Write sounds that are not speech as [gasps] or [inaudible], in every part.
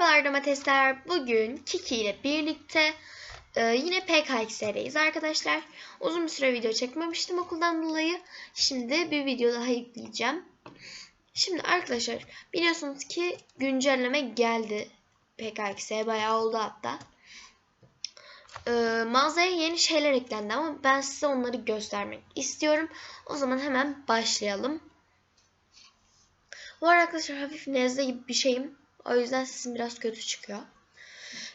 Merhabalar domatesler. Bugün Kiki ile birlikte e, yine PKX'deyiz arkadaşlar. Uzun bir süre video çekmemiştim okuldan dolayı. Şimdi bir video daha yükleyeceğim. Şimdi arkadaşlar biliyorsunuz ki güncelleme geldi PKX'e bayağı oldu hatta. E, mağazaya yeni şeyler eklendi ama ben size onları göstermek istiyorum. O zaman hemen başlayalım. Arada arkadaşlar hafif nezle gibi bir şeyim. O yüzden sesim biraz kötü çıkıyor.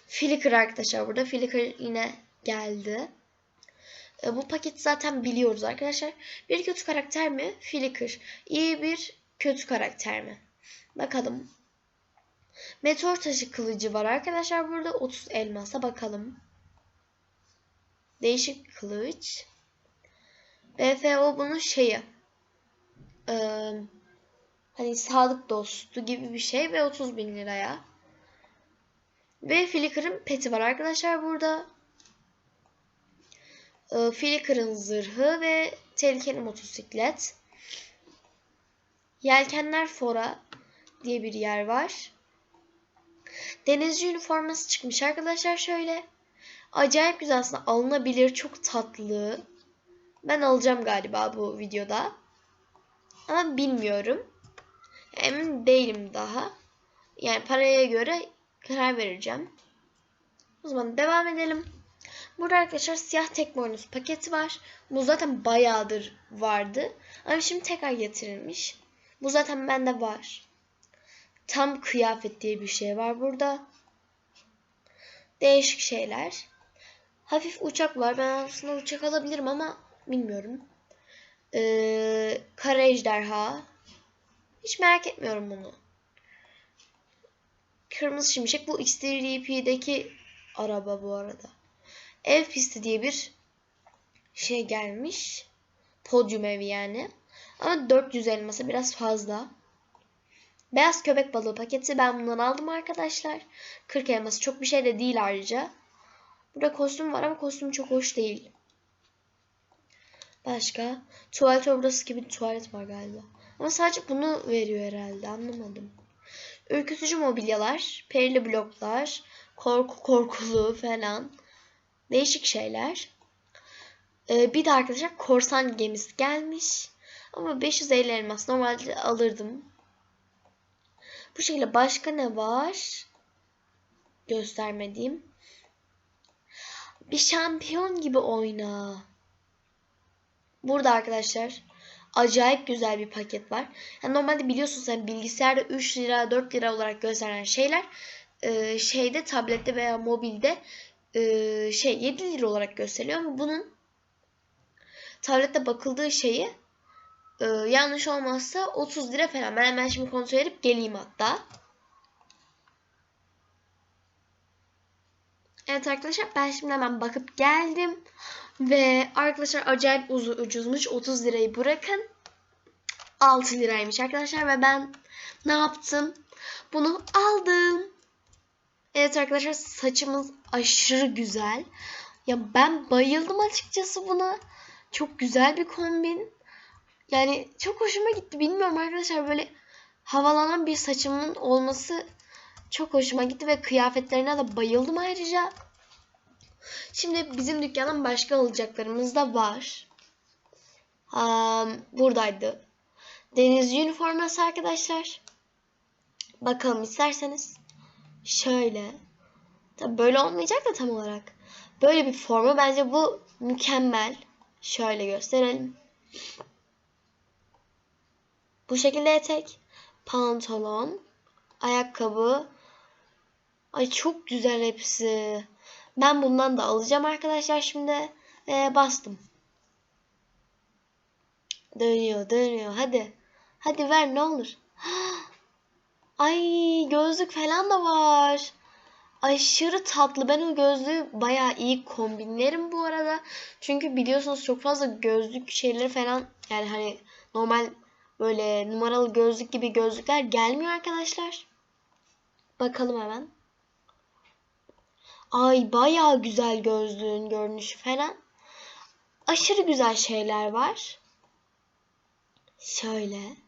Flickr arkadaşlar burada. Flickr yine geldi. E, bu paket zaten biliyoruz arkadaşlar. Bir kötü karakter mi? Flickr. İyi bir kötü karakter mi? Bakalım. Meteor taşı kılıcı var arkadaşlar burada. 30 elmasa bakalım. Değişik bir kılıç. BFO bunun şeyi. Eee Hani sağlık dostu gibi bir şey ve 30 bin liraya. Ve Flickr'ın peti var arkadaşlar burada. Ee, Flickr'ın zırhı ve tehlikeli motosiklet. Yelkenler Fora diye bir yer var. Denizci üniforması çıkmış arkadaşlar şöyle. Acayip güzel aslında alınabilir çok tatlı. Ben alacağım galiba bu videoda. Ama bilmiyorum. Emin değilim daha. Yani paraya göre karar vereceğim. O zaman devam edelim. Burada arkadaşlar siyah tek boynuz paketi var. Bu zaten bayağıdır vardı. Ama şimdi tekrar getirilmiş. Bu zaten bende var. Tam kıyafet diye bir şey var burada. Değişik şeyler. Hafif uçak var. Ben aslında uçak alabilirim ama bilmiyorum. Ee, kara ejderha. Hiç merak etmiyorum bunu. Kırmızı Şimşek bu XTRP'deki araba bu arada. Ev pisti diye bir şey gelmiş. Podyum evi yani. Ama 400 elması biraz fazla. Beyaz köpek balığı paketi ben bundan aldım arkadaşlar. 40 elması çok bir şey de değil ayrıca. Burada kostüm var ama kostüm çok hoş değil. Başka? Tuvalet odası gibi tuvalet var galiba. Ama sadece bunu veriyor herhalde anlamadım. Ürkütücü mobilyalar, perili bloklar, korku korkulu falan. Değişik şeyler. Ee, bir de arkadaşlar korsan gemisi gelmiş. Ama 550 elmas normalde alırdım. Bu şekilde başka ne var? Göstermediğim. Bir şampiyon gibi oyna. Burada arkadaşlar acayip güzel bir paket var. Yani normalde biliyorsunuz yani bilgisayarda 3 lira 4 lira olarak gösteren şeyler e, şeyde tablette veya mobilde e, şey 7 lira olarak gösteriliyor ama bunun tablette bakıldığı şeyi e, yanlış olmazsa 30 lira falan. Ben hemen şimdi kontrol edip geleyim hatta. Evet arkadaşlar ben şimdi hemen bakıp geldim. Ve arkadaşlar acayip uzu ucuzmuş. 30 lirayı bırakın. 6 liraymış arkadaşlar ve ben ne yaptım? Bunu aldım. Evet arkadaşlar saçımız aşırı güzel. Ya ben bayıldım açıkçası buna. Çok güzel bir kombin. Yani çok hoşuma gitti. Bilmiyorum arkadaşlar böyle havalanan bir saçımın olması çok hoşuma gitti ve kıyafetlerine de bayıldım ayrıca. Şimdi bizim dükkanın başka alacaklarımız da var. Um, buradaydı. Denizci üniforması arkadaşlar. Bakalım isterseniz. Şöyle. Tabi böyle olmayacak da tam olarak. Böyle bir forma bence bu mükemmel. Şöyle gösterelim. Bu şekilde etek, pantolon, ayakkabı. Ay çok güzel hepsi. Ben bundan da alacağım arkadaşlar şimdi. Ve bastım. Dönüyor dönüyor hadi. Hadi ver ne olur. [gasps] Ay gözlük falan da var. Aşırı tatlı. Ben o gözlüğü bayağı iyi kombinlerim bu arada. Çünkü biliyorsunuz çok fazla gözlük şeyleri falan yani hani normal böyle numaralı gözlük gibi gözlükler gelmiyor arkadaşlar. Bakalım hemen. Ay bayağı güzel gözlüğün görünüşü falan. Aşırı güzel şeyler var. Şöyle.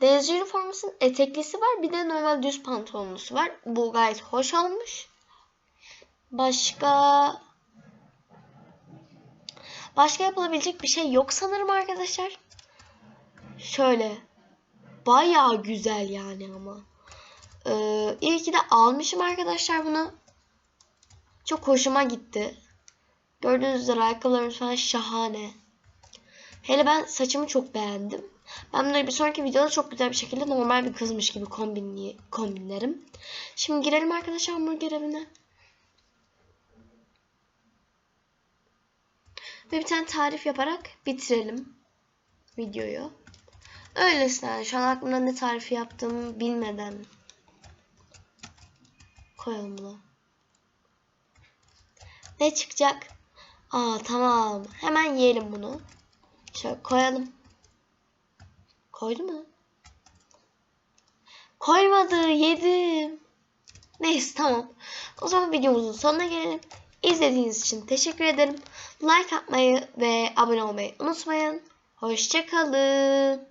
Denizci üniformasının eteklisi var. Bir de normal düz pantolonlusu var. Bu gayet hoş olmuş. Başka başka yapılabilecek bir şey yok sanırım arkadaşlar. Şöyle bayağı güzel yani ama. Ee, iyi ki de almışım arkadaşlar bunu. Çok hoşuma gitti. Gördüğünüz üzere ayakkabılarımız falan şahane. Hele ben saçımı çok beğendim. Ben bunları bir sonraki videoda çok güzel bir şekilde normal bir kızmış gibi kombinli, kombinlerim. Şimdi girelim arkadaşlar hamburger evine. Ve bir tane tarif yaparak bitirelim videoyu. Öylesine yani şu an aklımda ne tarifi yaptığımı bilmeden koyalım bunu. Ne çıkacak? Aa tamam. Hemen yiyelim bunu. Şöyle koyalım. Koydu mu? Koymadı. Yedim. Neyse tamam. O zaman videomuzun sonuna gelelim. İzlediğiniz için teşekkür ederim. Like atmayı ve abone olmayı unutmayın. Hoşçakalın.